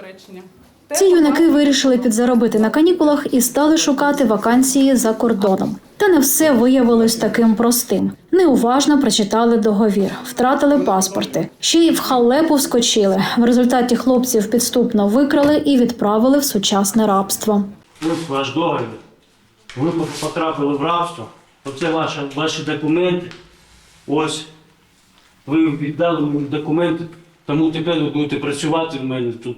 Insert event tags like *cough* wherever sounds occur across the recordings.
Туреччині. Ці юнаки вирішили підзаробити на канікулах і стали шукати вакансії за кордоном. Та не все виявилось таким простим. Неуважно прочитали договір, втратили паспорти, ще й в халепу вскочили. В результаті хлопців підступно викрали і відправили в сучасне рабство. Ось ваш договір. Ви потрапили в рабство. Оце ваші, ваші документи. Ось. Ви віддали мені документи, тому тепер ви будете працювати в мене тут.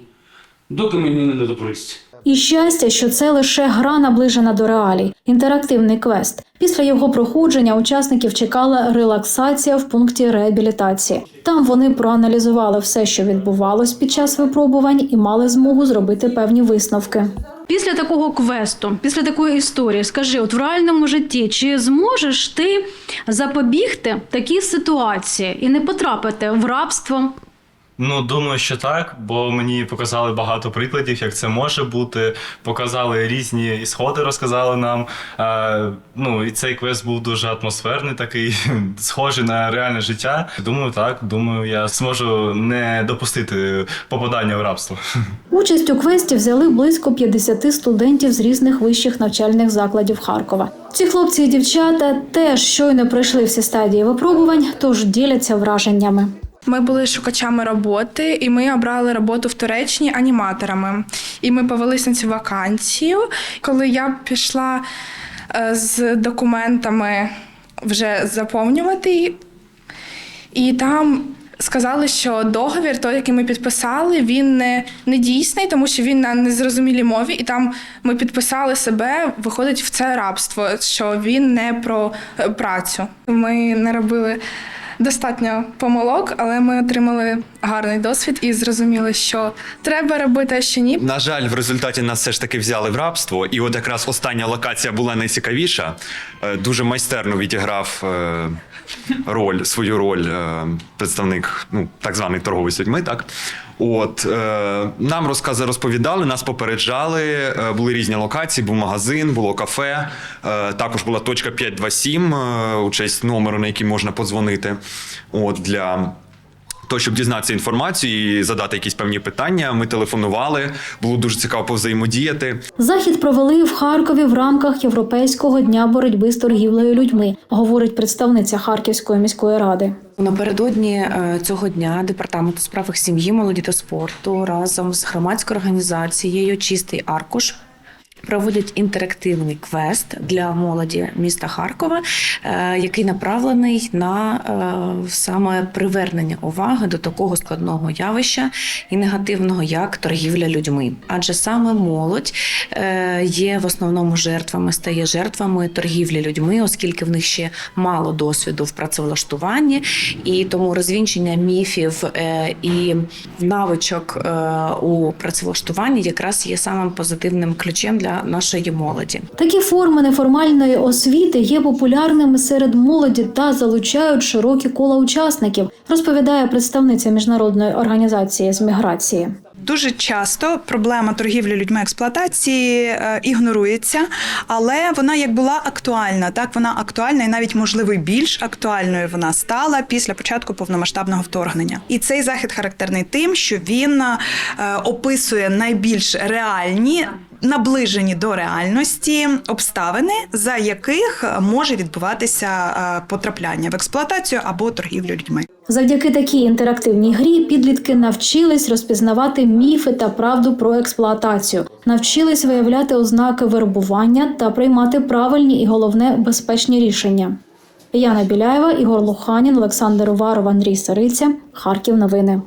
Доки мені не допристі. І щастя, що це лише гра наближена до реалій, інтерактивний квест. Після його проходження учасників чекала релаксація в пункті реабілітації. Там вони проаналізували все, що відбувалось під час випробувань, і мали змогу зробити певні висновки. Після такого квесту, після такої історії, скажи, от в реальному житті, чи зможеш ти запобігти такій ситуації і не потрапити в рабство? Ну, думаю, що так, бо мені показали багато прикладів, як це може бути. Показали різні ісходи, розказали нам. Е, ну, і цей квест був дуже атмосферний, такий, *laughs* схожий на реальне життя. Думаю, так. Думаю, я зможу не допустити попадання в рабство. *laughs* Участь у квесті взяли близько 50 студентів з різних вищих навчальних закладів Харкова. Ці хлопці і дівчата теж щойно пройшли всі стадії випробувань, тож діляться враженнями. Ми були шукачами роботи, і ми обрали роботу в Туреччині аніматорами. І ми повелися на цю вакансію. Коли я пішла е, з документами вже заповнювати, і там сказали, що договір, той, який ми підписали, він не, не дійсний, тому що він на незрозумілій мові, і там ми підписали себе, виходить в це рабство, що він не про е, працю. Ми не робили достатньо помилок, але ми отримали гарний досвід і зрозуміли, що треба робити, що ні. На жаль, в результаті нас все ж таки взяли в рабство, і от якраз остання локація була найцікавіша. Е, Дуже майстерно відіграв е, роль, свою роль е, представник, ну так званий торговий людьми. Так от е, нам розкази розповідали, нас попереджали. е, Були різні локації, був магазин, було кафе. е, Також була точка 527, е, у честь номеру, на який можна подзвонити. От для то, щоб дізнатися інформацію і задати якісь певні питання, ми телефонували. Було дуже цікаво повзаємодіяти. Захід провели в Харкові в рамках Європейського дня боротьби з торгівлею людьми, говорить представниця Харківської міської ради. Напередодні е, цього дня департамент у справах сім'ї, молоді та спорту разом з громадською організацією Чистий аркуш. Проводять інтерактивний квест для молоді міста Харкова, е, який направлений на е, саме привернення уваги до такого складного явища і негативного, як торгівля людьми. Адже саме молодь е, є в основному жертвами, стає жертвами торгівлі людьми, оскільки в них ще мало досвіду в працевлаштуванні, і тому розвінчення міфів і навичок у працевлаштуванні якраз є самим позитивним ключем для нашої молоді. Такі форми неформальної освіти є популярними серед молоді та залучають широкі кола учасників, розповідає представниця міжнародної організації з міграції. Дуже часто проблема торгівлі людьми експлуатації е, ігнорується, але вона як була актуальна, так вона актуальна і навіть можливо більш актуальною вона стала після початку повномасштабного вторгнення. І цей захід характерний тим, що він е, описує найбільш реальні. Наближені до реальності обставини, за яких може відбуватися е, потрапляння в експлуатацію або торгівлю людьми. Завдяки такій інтерактивній грі підлітки навчились розпізнавати міфи та правду про експлуатацію, навчились виявляти ознаки вербування та приймати правильні і головне безпечні рішення. Яна Біляєва, Ігор Луханін, Олександр Уваров, Андрій Сариця. Харків. Новини.